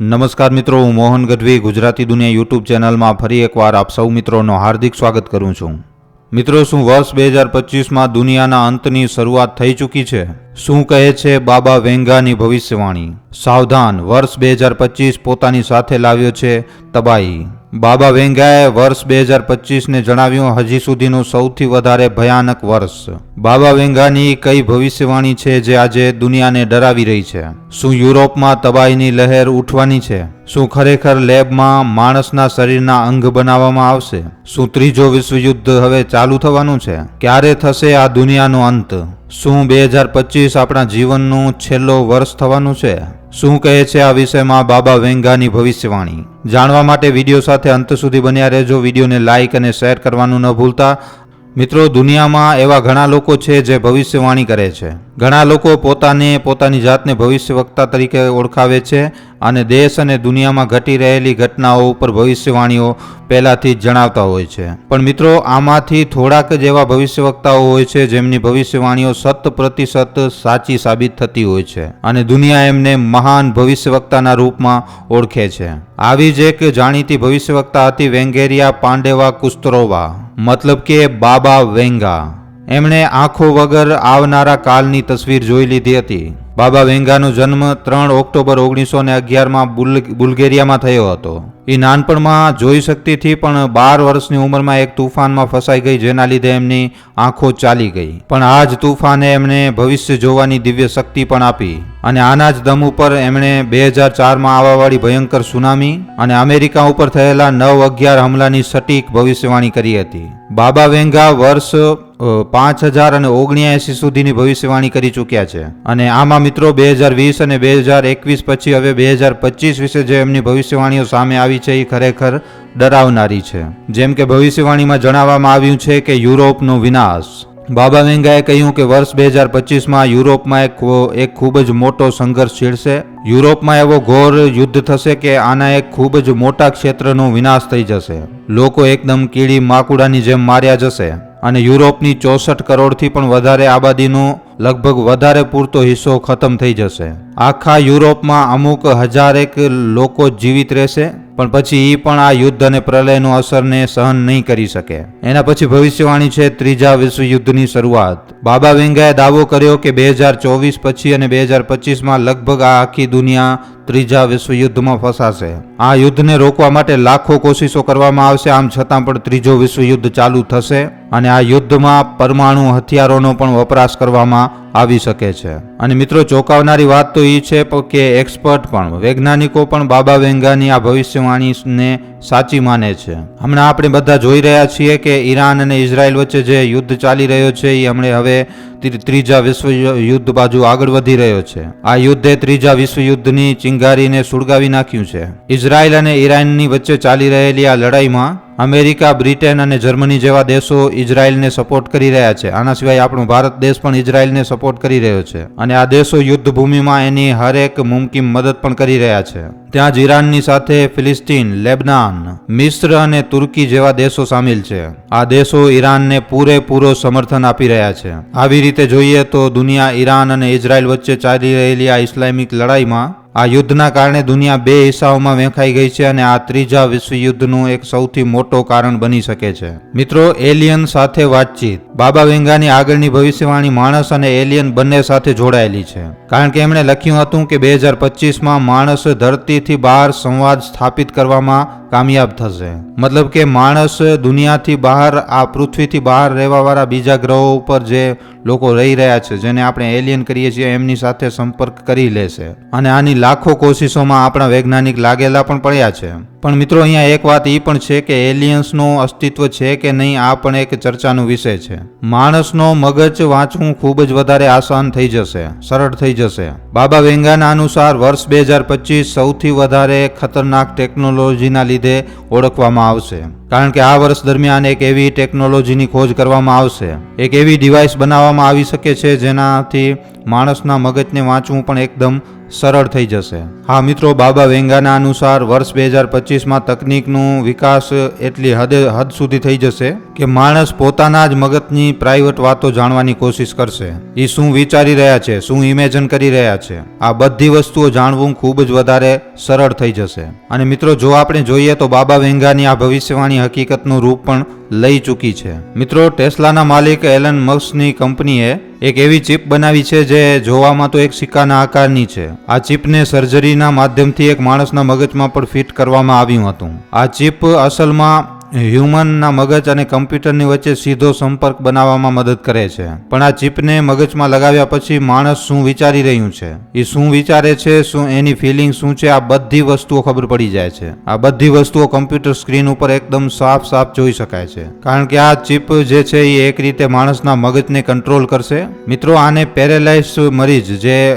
નમસ્કાર મિત્રો, હું મોહન ગઢવી, ગુજરાતી દુનિયા યુટ્યુબ ચેનલમાં ફરી એકવાર આપ સૌ મિત્રોનો હાર્દિક સ્વાગત કરું છું. મિત્રો, શું વર્ષ બે હજાર પચીસમાં દુનિયાના અંતની શરૂઆત થઈ ચૂકી છે? શું કહે છે બાબા વેંગાની ભવિષ્યવાણી? સાવધાન, વર્ષ બે હજાર પચીસ પોતાની સાથે લાવ્યો છે તબાહી. બાબા વેંગાએ વર્ષ બે હજાર પચીસને જણાવ્યું, હજી સુધીનું સૌથી વધારે ભયાનક વર્ષ. બાબા વેંગાની કઈ ભવિષ્યવાણી છે જે આજે દુનિયાને ડરાવી રહી છે? શું યુરોપમાં તબાહીની લહેર ઉઠવાની છે? શું ખરેખર લેબમાં માણસના શરીરના અંગ બનાવવામાં આવશે? શું ત્રીજો વિશ્વયુદ્ધ હવે ચાલુ થવાનું છે? ક્યારે થશે આ દુનિયાનો અંત? શું બે હજાર પચીસ આપણા જીવનનું છેલ્લો વર્ષ થવાનું છે? શું કહે છે આ વિષયમાં બાબા વેંગાની ભવિષ્યવાણી? જાણવા માટે વીડિયો સાથે અંત સુધી બન્યા રહેજો. વિડીયોને લાઇક અને શેર કરવાનું ન ભૂલતા. મિત્રો, દુનિયામાં એવા ઘણા લોકો છે જે ભવિષ્યવાણી કરે છે. ઘણા લોકો પોતાને, પોતાની જાતને ભવિષ્ય વક્તા તરીકે ઓળખાવે છે અને દેશ અને દુનિયામાં ઘટી રહેલી ઘટનાઓ ઉપર ભવિષ્યવાણીઓ પહેલાંથી જ જણાવતા હોય છે. પણ મિત્રો, આમાંથી થોડાક જ એવા ભવિષ્યવક્તાઓ હોય છે જેમની ભવિષ્યવાણીઓ શત પ્રતિશત સાચી સાબિત થતી હોય છે અને દુનિયા એમને મહાન ભવિષ્યવક્તાના રૂપમાં ઓળખે છે. આવી જ એક જાણીતી ભવિષ્યવક્તા હતી વેંગેરિયા પાંડેવા કુસ્તરોવા. મતલબ કે બાબા વેંગા. એમણે આંખો વગર આવનારા કાલની તસવીર જોઈ લીધી હતી. બાબા વેંગાનો જન્મ ત્રણ ઓક્ટોબર ઓગણીસો ને અગિયારમાં બુલ, બુલ્ગેરિયામાં થયો હતો. એ નાનપણમાં જોઈ શકતી હતી પણ બાર વર્ષની ઉંમરમાં એક તુફાનમાં ફસાઈ ગઈ, જેના લીધે એમની આંખો ચાલી ગઈ. પણ આ જ તુફાને એમને ભવિષ્ય જોવાની દિવ્ય શક્તિ પણ આપી. અને આના જ દમ ઉપર એમણે બે હજાર ચારમાં આવવાવાળી ભયંકર સુનામી અને અમેરિકા ઉપર થયેલા નવ અગિયાર હમલાની સટીક ભવિષ્યવાણી કરી હતી. બાબા વેંગા વર્ષ પાંચ હજાર અને ઓગણ્યાએંસી સુધીની ભવિષ્યવાણી કરી ચૂક્યા છે. અને આમાં મિત્રો બે હજાર વીસ અને બે હજાર એકવીસ પછી હવે બે હજાર પચીસ વિશે જે એમની ભવિષ્યવાણીઓ સામે આવી છે એ ખરેખર ડરાવનારી છે. જેમ કે ભવિષ્યવાણીમાં જણાવવામાં આવ્યું છે કે યુરોપનો વિનાશ. બાબા વેંગાએ કહ્યું કે વર્ષ બે હજાર પચીસમાં યુરોપમાં એક એક ખૂબ જ મોટો સંઘર્ષ છેડશે. યુરોપમાં એવો ઘોર યુદ્ધ થશે કે આના એક ખૂબ જ મોટા ક્ષેત્રનો વિનાશ થઈ જશે. લોકો એકદમ કીડી માકુડાની જેમ માર્યા જશે. અને યુરોપની ચોસઠ કરોડથી પણ વધારે આબાદીનો લગભગ વધારે પૂરતો હિસ્સો ખતમ થઈ જશે. આખા યુરોપમાં અમુક હજારેક લોકો જીવિત રહેશે. પણ પછી એ પણ આ યુદ્ધ અને પ્રલયનો અસરને સહન નહીં કરી શકે. એના પછી ભવિષ્યવાણી છે ત્રીજા વિશ્વયુદ્ધની શરૂઆત. બાબા વેંગાએ દાવો કર્યો કે બે હજાર ચોવીસ પછી અને બે હજાર પચીસમાં લગભગ આ આખી દુનિયા ત્રીજા વિશ્વયુદ્ધમાં ફસાશે. આ યુદ્ધને રોકવા માટે લાખો કોશિશો કરવામાં આવશે, આમ છતાં પણ ત્રીજો વિશ્વયુદ્ધ ચાલુ થશે અને આ યુદ્ધમાં પરમાણુ હથિયારોનો પણ વપરાશ કરવામાં આવી શકે છે. અને મિત્રો, ચોંકાવનારી વાત તો એ છે કે એક્સપર્ટ પણ, વૈજ્ઞાનિકો પણ બાબા વેંગાની આ ભવિષ્યવાણીને સાચી માને છે. હમણાં આપણે બધા જોઈ રહ્યા છીએ કે ઈરાન અને ઇઝરાયલ વચ્ચે જે યુદ્ધ ચાલી રહ્યો છે એ હમણે હવે ત્રીજા વિશ્વ યુદ્ધ બાજુ આગળ વધી રહ્યો છે. આ યુદ્ધે ત્રીજા વિશ્વયુદ્ધની ચિંગારીને સુળગાવી નાખ્યું છે. ઇઝરાયલ અને ઈરાનની વચ્ચે ચાલી રહેલી આ લડાઈમાં અમેરિકા, બ્રિટેન અને જર્મની જેવા દેશો ઇઝરાયલને સપોર્ટ કરી રહ્યા છે. આના સિવાય આપણો ભારત દેશ પણ ઇઝરાયલને સપોર્ટ કરી રહ્યો છે અને આ દેશો યુદ્ધ ભૂમિમાં એની હરેક મુમકિમ મદદ પણ કરી રહ્યા છે. ત્યાં જ ઈરાનની સાથે ફિલિસ્તીન, લેબનાન, મિસ્ર અને તુર્કી જેવા દેશો સામેલ છે. આ દેશો ઈરાનને પૂરેપૂરો સમર્થન આપી રહ્યા છે. આવી રીતે જોઈએ તો દુનિયા ઈરાન અને ઇઝરાયલ વચ્ચે ચાલી રહેલી આ ઇસ્લામિક લડાઈમાં આ યુદ્ધના કારણે દુનિયા બે હિસ્સાઓમાં વેંખાઈ ગઈ છે અને આ ત્રીજા વિશ્વયુદ્ધનું એક સૌથી મોટો કારણ બની શકે છે. મિત્રો, એલિયન સાથે વાતચીત. બાબા વેંગાની આગળની ભવિષ્યવાણી માણસ અને એલિયન બંને સાથે જોડાયેલી છે. કારણ કે એમણે લખ્યું હતું કે બે હજાર પચીસમાં માણસ ધરતીથી બહાર સંવાદ સ્થાપિત કરવામાં કામયાબ થશે. મતલબ કે માણસ દુનિયાથી બહાર, આ પૃથ્વીથી બહાર રહેવાવાળા બીજા ગ્રહો ઉપર જે લોકો રહી રહ્યા છે, જેને આપણે એલિયન કરીએ છીએ, એમની સાથે સંપર્ક કરી લેશે. અને આની લાખો કોશિશોમાં આપણા વૈજ્ઞાનિક લાગેલા પણ પડ્યા છે. પણ મિત્રો, અહીંયા એક વાત એ પણ છે કે એલિયન્સનું અસ્તિત્વ છે કે નહીં, આ પણ એક ચર્ચાનો વિષય છે. માણસનો મગજ વાંચવું ખૂબ જ વધારે આસાન થઈ જશે, સરળ થઈ જશે. બાબા વેંગાના અનુસાર વર્ષ બે હજાર પચીસ સૌથી વધારે ખતરનાક ટેકનોલોજીના લીધે ઓળખવામાં આવશે. કારણ કે આ વર્ષ દરમિયાન એક એવી ટેકનોલોજીની ખોજ કરવામાં આવશે. એક એવી ડિવાઇસ બનાવવામાં આવી શકે છે જેનાથી માણસના મગજને વાંચવું પણ એકદમ સરળ થઈ જશે. હા મિત્રો, બાબા વેંગાના અનુસાર વર્ષ બે હજાર પચીસમાં તકનિકનું વિકાસ એટલી હદે હદ સુધી થઈ જશે. કે માણસ પોતાના જ મગજની પ્રાઇવેટ વાતો જાણવાની કોશિશ કરશે. એ શું વિચારી રહ્યા છે, શું ઇમેજિન કરી રહ્યા છે? આ બધી વસ્તુઓ જાણવું ખૂબ જ વધારે સરળ થઈ જશે. અને મિત્રો, જો આપણે જોઈએ તો બાબા વેંગાની આ ભવિષ્યવાણી હકીકતનું રૂપ પણ લઈ ચૂકી છે. મિત્રો, ટેસ્લાના માલિક એલન મક્સની કંપનીએ એક એવી ચિપ બનાવી છે જે જોવામાં તો એક સિક્કાના આકારની છે. આ ચિપને સર્જરીના માધ્યમથી એક માણસના મગજમાં પણ ફિટ કરવામાં આવ્યું હતું. આ ચિપ અસલમાં હ્યુમનના મગજ અને કમ્પ્યુટરની વચ્ચે સીધો સંપર્ક બનાવવામાં મદદ કરે છે. પણ આ ચિપને મગજમાં લગાવ્યા પછી માણસ શું વિચારી રહ્યું છે? એ શું વિચારે છે? શું એની ફિલિંગ શું છે? આ બધી વસ્તુઓ ખબર પડી જાય છે. આ બધી વસ્તુઓ કમ્પ્યુટર સ્ક્રીન ઉપર એકદમ સાફ સાફ જોઈ શકાય છે. કારણ કે આ ચિપ જે છે એ એક રીતે માણસના મગજને કંટ્રોલ કરશે. મિત્રો, આને પેરેલાઇઝ મરીજ જે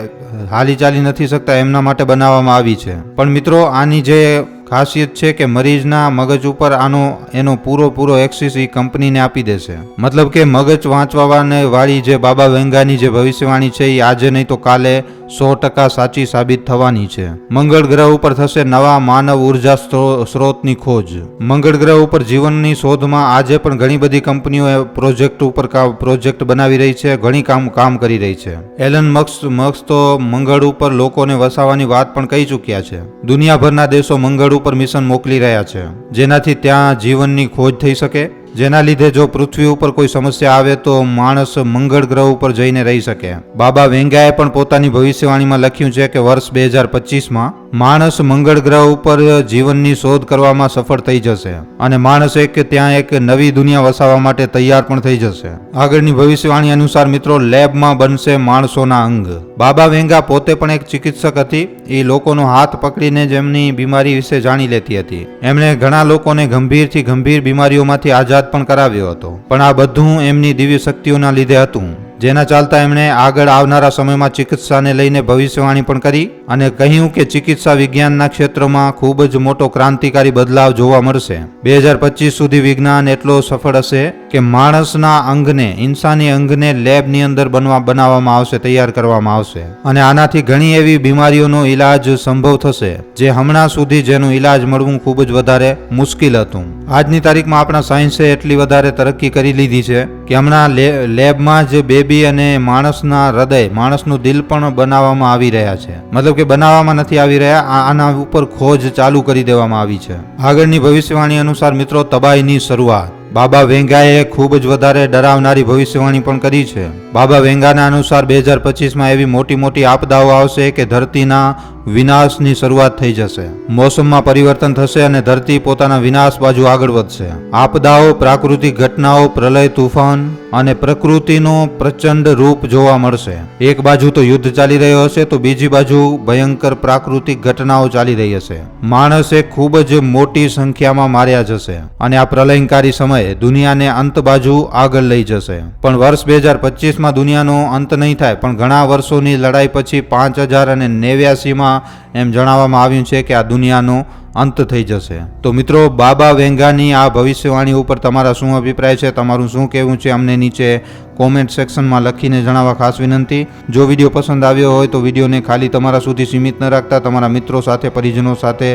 હાલી ચાલી નથી શકતા, એમના માટે બનાવવામાં આવી છે. પણ મિત્રો, આની જે ખાસિયત છે કે મરીઝના મગજ ઉપર આનો, એનો પૂરો પૂરો એક્સિસ એ કંપનીને આપી દેશે. મતલબ કે મગજ વાંચવાને વાળી જે બાબા વેંગાની જે ભવિષ્યવાણી છે એ આજે નહીં તો કાલે સો ટકા સાચી સાબિત થવાની છે. મંગળ ગ્રહ ઉપર થશે નવા માનવ ઊર્જા સ્ત્રો- સ્ત્રોતની ખોજ. મંગળ ગ્રહ ઉપર જીવનની શોધમાં આજે પણ ઘણી બધી કંપનીઓ પ્રોજેક્ટ ઉપર પ્રોજેક્ટ બનાવી રહી છે, ઘણી કામ કામ કરી રહી છે. એલન મક્સ મક્સ તો મંગળ ઉપર લોકોને વસાવવાની વાત પણ કહી ચૂક્યા છે. દુનિયાભરના દેશો મંગળ ઉપર મિશન મોકલી રહ્યા છે. જેનાથી ત્યાં જીવનની ખોજ થઈ શકે? જેના લીધે જો પૃથ્વી ઉપર કોઈ સમસ્યા આવે તો માણસ મંગળ ગ્રહ ઉપર જઈને રહી શકે. બાબા વેંગાએ પણ પોતાની ભવિષ્યવાણીમાં લખ્યું છે કે વર્ષ બે હજાર પચીસમાં માણસ મંગળ ગ્રહ ઉપર જીવનની શોધ કરવામાં સફળ થઈ જશે અને માણસ એક ત્યાં એક નવી દુનિયા વસાવવા માટે તૈયાર પણ થઈ જશે. આગળની ભવિષ્યવાણી અનુસાર મિત્રો, લેબમાં બનશે માણસોના અંગ. બાબા વેંગા પોતે પણ એક ચિકિત્સક હતી. એ લોકોનો હાથ પકડીને જ એમની બીમારી વિશે જાણી લેતી હતી. એમણે ઘણા લોકોને ગંભીરથી ગંભીર બીમારીઓમાંથી આઝાદ પણ કરાવ્યો હતો. પણ આ બધું એમની દિવ્ય શક્તિઓના લીધે હતું. જેના ચાલતા એમણે આગળ આવનારા સમયમાં ચિકિત્સાને લઈને ભવિષ્યવાણી પણ કરી અને કહ્યું કે ચિકિત્સા વિજ્ઞાનના ક્ષેત્રમાં ખૂબ જ મોટો ક્રાંતિકારી બદલાવ જોવા મળશે. બે હજાર પચીસ સુધી વિજ્ઞાન એટલો સફળ હશે કે માણસના અંગને, ઇન્સાની અંગને લેબની અંદર બનવા, બનાવવામાં આવશે, તૈયાર કરવામાં આવશે. અને આનાથી ઘણી એવી બીમારીઓનો ઈલાજ સંભવ થશે, જે હમણાં સુધી જેનું ઈલાજ મળવું ખૂબ જ વધારે મુશ્કેલ હતું. આજની તારીખમાં આપણા સાયન્સે એટલી વધારે તરક્કી કરી લીધી છે કે હમણાં લેબમાં જ બેબી અને માણસના હૃદય, માણસનું દિલ પણ બનાવવામાં આવી રહ્યા છે. મતલબ કે બનાવવામાં નથી આવી રહ્યા આના ઉપર ખોજ ચાલુ કરી દેવામાં આવી છે. આગળની ભવિષ્યવાણી અનુસાર મિત્રો, તબાહીની શરૂઆત. બાબા વેંગાએ ખૂબ જ વધારે ડરાવનારી ભવિષ્યવાણી પણ કરી છે. બાબા વેંગાના અનુસાર બે હજાર પચીસમાં એવી મોટી મોટી આપદાઓ આવશે કે ધરતીના વિનાશની શરૂઆત થઈ જશે. મોસમમાં પરિવર્તન થશે અને ધરતી પોતાના વિનાશ બાજુ આગળ વધશે. આપદાઓ, પ્રાકૃતિક ઘટનાઓ, પ્રલય, તુફાન અને પ્રકૃતિનો પ્રચંડ રૂપ જોવા મળશે. એક બાજુ તો યુદ્ધ ચાલી રહ્યો હશે, તો બીજી બાજુ ભયંકર પ્રાકૃતિક ઘટનાઓ ચાલી રહી હશે. માણસે ખૂબ જ મોટી સંખ્યામાં માર્યા જશે અને આ પ્રલયંકારી સમયે દુનિયાને અંત બાજુ આગળ લઈ જશે. પણ વર્ષ બે હજાર પચીસમાં દુનિયાનો અંત નહીં થાય, પણ ઘણા વર્ષોની લડાઈ પછી પાંચ હજાર અને નેવ્યાસીમાં એમ જણાવવામાં આવ્યું છે કે આ દુનિયાનો અંત થઈ જશે. તો મિત્રો, બાબા વેંગાની આ ભવિષ્યવાણી ઉપર તમારા શું અભિપ્રાય છે? તમારું શું કહેવું છે? અમને નીચે કોમેન્ટ સેક્શનમાં લખીને જણાવવા ખાસ વિનંતી. જો વીડિયો પસંદ આવ્યો હોય તો વિડીયોને ખાલી તમારા સુધી સીમિત ન રાખતા. તમારા મિત્રો સાથે, પરિજનો સાથે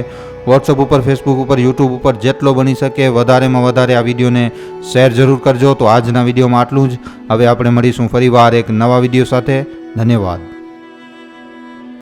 વોટ્સઅપ ઉપર ફેસબુક ઉપર યુટ્યુબ ઉપર જેટલો બની શકે વધારેમાં વધારે આ વિડીયોને શેર જરૂર કરજો. તો આજના વિડીયોમાં આટલું જ. હવે આપણે મળીશું ફરીવાર એક નવા વીડિયો સાથે. ધન્યવાદ.